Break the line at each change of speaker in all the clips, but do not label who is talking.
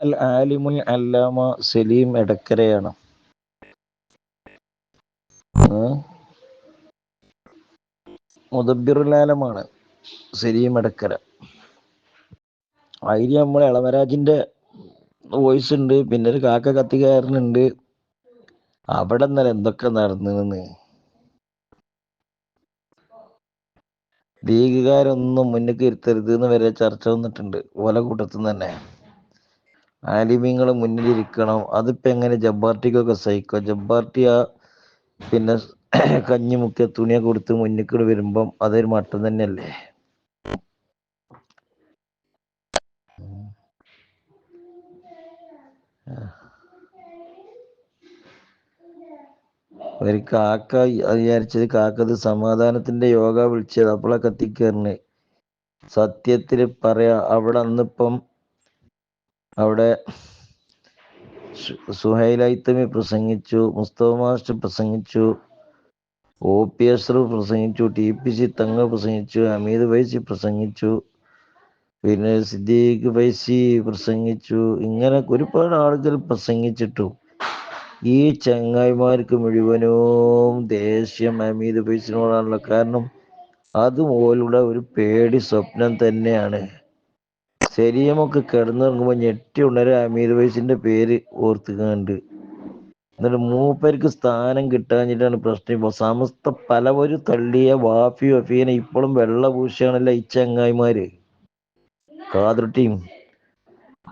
അൽ ആലിമുൽ അല്ലാമ സലീം എടക്കരയാണ്. മുദബിറുലാലമാണ് സലീം എടക്കര. അതിൽ നമ്മൾ ഇളവരാജിന്റെ വോയിസ് ഉണ്ട് പിന്നെ ഒരു കാക്ക കത്തിക്കാരനുണ്ട് അവിടെ ഇന്നലെ എന്തൊക്കെ നടന്നിരുന്ന് ലീഗുകാരൊന്നും മുന്നിൽ ഇരുത്തരുത് എന്ന് വരെ ചർച്ച വന്നിട്ടുണ്ട്. ഓല കൂട്ടത്തിൽ തന്നെ. ആലിമീങ്ങൾ മുന്നിലിരിക്കണം. അതിപ്പോ എങ്ങനെ ജബ്ബാർട്ടിക്കൊക്കെ സഹിക്കാം? ജബ്ബാർട്ടി ആ പിന്നെ കഞ്ഞി മുക്കിയ തുണിയൊക്കെ കൊടുത്ത് മുന്നിക്കൂടെ വരുമ്പം അതൊരു മട്ടം തന്നെയല്ലേ? ഒരു കാക്ക വിചാരിച്ചത് കാക്കത് സമാധാനത്തിന്റെ യോഗ വിളിച്ചത്. അപ്പോളെ കത്തിക്കേറിന് സത്യത്തിൽ പറയാ അവിടെ അന്നിപ്പം അവിടെ സുഹൈലൈത്തമി പ്രസംഗിച്ചു മുസ്തഫ മാസ്റ്റർ പ്രസംഗിച്ചു ഒ പി എസ് പ്രസംഗിച്ചു ടി പി സി തങ്ങൾ പ്രസംഗിച്ചു അമീദ് വൈസി പ്രസംഗിച്ചു പിന്നെ സിദ്ദീഖ് വൈസി പ്രസംഗിച്ചു ഇങ്ങനെ ഒരുപാട് ആളുകൾ പ്രസംഗിച്ചിട്ടു ഈ ചങ്ങായിമാർക്ക് മുഴുവനും ദേഷ്യം അമീദ് വൈസിനോടാണല്ലോ കാരണം അതുപോലുള്ള ഒരു പേടി സ്വപ്നം തന്നെയാണ്. ശരീരമൊക്കെ കിടന്നിറങ്ങുമ്പോൾ ഞെട്ടി ഉണരെ അമീർ വൈസിന്റെ പേര് ഓർത്തുകണ്ട്. എന്നിട്ട് മൂപ്പർക്ക് സ്ഥാനം കിട്ടാഞ്ഞിട്ടാണ് പ്രശ്നം. ഇപ്പോൾ സമസ്ത പലവരും തള്ളിയ വാഫി വഫീനെ ഇപ്പോഴും വെള്ള വെള്ളപൂശാണല്ലോ ഈ ചങ്ങായിമാര്. ടീം.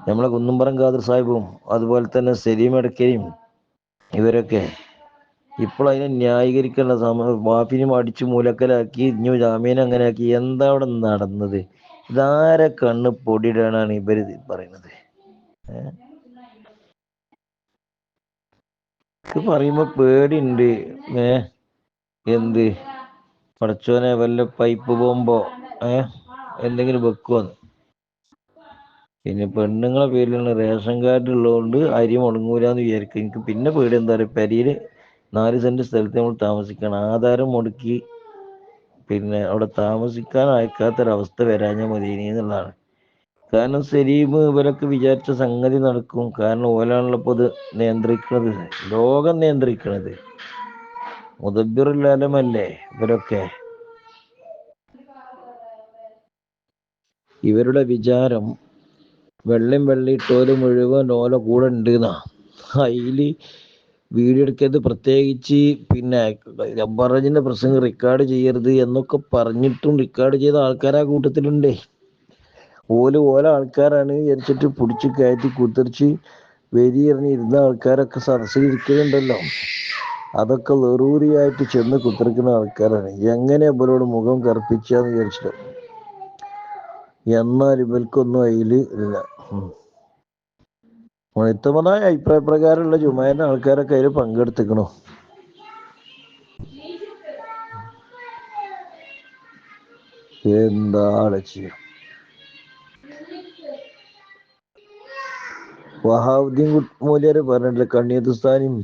നമ്മളെ കുന്നുംപറം ഖാദർ സാഹിബും അതുപോലെ തന്നെ സലീം എടക്കരയും ഇവരൊക്കെ ഇപ്പോൾ അതിനെ ന്യായീകരിക്കേണ്ട സമ വാഫിനും അടിച്ചു മൂലക്കലാക്കി ഇഞ്ഞു ജാമീൻ അങ്ങനെ ആക്കി എന്താ അവിടെ നടന്നത്? ഇതാരെ കണ്ണ് പൊടിയിടാനാണ് ഇവർ പറയുന്നത്? ഏഹ് പറയുമ്പോ പേടിയുണ്ട്. ഏ? എന്ത്? പടച്ചോനെ വല്ല പൈപ്പ് പോകുമ്പോ ഏ? എന്തെങ്കിലും വെക്കുവോന്ന്. പിന്നെ പെണ്ണുങ്ങളെ പേരിലാണ് റേഷൻ കാർഡ് ഉള്ളതുകൊണ്ട് അരി മുടങ്ങൂലെന്ന് വിചാരിക്കും. എനിക്ക് പിന്നെ പേടി എന്താ പറയുക പെരിയിൽ നാല് സെന്റ് സ്ഥലത്ത് നമ്മൾ താമസിക്കണം. ആധാരം മുടക്കി പിന്നെ അവിടെ താമസിക്കാൻ അയക്കാത്തൊരവസ്ഥ വരാഞ്ഞാൽ മതി ഇനി എന്നുള്ളതാണ്. കാരണം സലീം ഇവരൊക്കെ വിചാരിച്ച സംഗതി നടക്കും. കാരണം ഓലാണല്ലോ ഇപ്പോൾ ഇത് നിയന്ത്രിക്കണത്. ലോകം നിയന്ത്രിക്കണത്. മുദബിറുല്ലാലമല്ലേ ഇവരൊക്കെ? ഇവരുടെ വിചാരം വെള്ളം വെള്ളിയിട്ടോൽ മുഴുവൻ ഓല കൂടെ ഉണ്ട് എന്നാ. അതിൽ വീഡിയോ എടുക്കരുത്. പ്രത്യേകിച്ച് പിന്നെ ജബ്ബാറാജിന്റെ പ്രസംഗം റെക്കോർഡ് ചെയ്യരുത് എന്നൊക്കെ പറഞ്ഞിട്ടും റെക്കോർഡ് ചെയ്ത ആൾക്കാർ ആ കൂട്ടത്തിലുണ്ടേ. ഓൽ ഓല ആൾക്കാരാണ് വിചാരിച്ചിട്ട് പിടിച്ച് കയറ്റി കുത്തിരിച്ച് വെരിയെറിഞ്ഞ് ഇരുന്ന ആൾക്കാരൊക്കെ സദസ്സിൽ ഇരിക്കുന്നുണ്ടല്ലോ അതൊക്കെ വെറൂരിയായിട്ട് ചെന്ന് കുത്തിരിക്കുന്ന ആൾക്കാരാണ്. എങ്ങനെ ഇവരോട് മുഖം കറുപ്പിച്ചാന്ന് വിചാരിച്ചിട്ട്. എന്നാൽ ഇവർക്കൊന്നും അതിൽ ഇല്ല. മുഴുത്തമതായ അഭിപ്രായ പ്രകാരമുള്ള ജുമാന്റെ ആൾക്കാരൊക്കെ അതിൽ പങ്കെടുത്തിക്കണോ. എന്താണ് ചെയ്യാം വഹാബുദ്ദീൻ മൂല്യര് പറഞ്ഞിട്ടില്ല കണ്ണിയത്തുസ്ഥാനും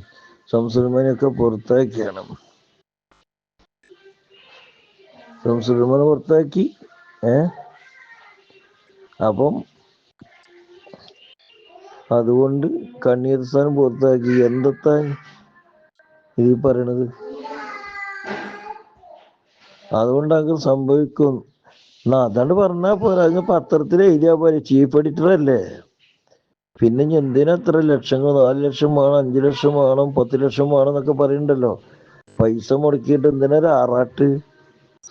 സംസുൽമാനൊക്കെ പുറത്താക്കിയാണ്. സംസുൽമാനെ പുറത്താക്കി ഏ? അപ്പം അതുകൊണ്ട് കണ്ണീർ സ്ഥാനം പുറത്താക്കി. എന്തെത്താ ഈ പറയണത്? അതുകൊണ്ട് അങ്ങ് സംഭവിക്കും. എന്നാ അതാണ്ട് പറഞ്ഞാ പോരാ. അങ്ങ് പത്രത്തിൽ എഴുതിയാ പോലെ ചീഫ് എഡിറ്റർ അല്ലേ? പിന്നെ എന്തിനാ എത്ര ലക്ഷങ്ങൾ നാല് ലക്ഷം വേണം അഞ്ചു ലക്ഷം വേണം പത്ത് ലക്ഷം വേണം എന്നൊക്കെ പറയുന്നുണ്ടല്ലോ പൈസ മുടക്കിയിട്ട് എന്തിനാ ആറാട്ട്?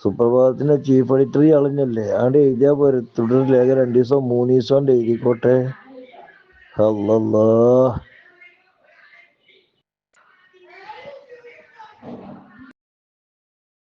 സുപ്രഭാതത്തിന്റെ ചീഫ് എഡിറ്റർ കളഞ്ഞല്ലേ ആണ്ട് എഴുതിയാ പോരെ. തുടർ ലേഖ രണ്ടു ദിവസം മൂന്ന് ദിവസം എഴുതിക്കോട്ടെ. Allah.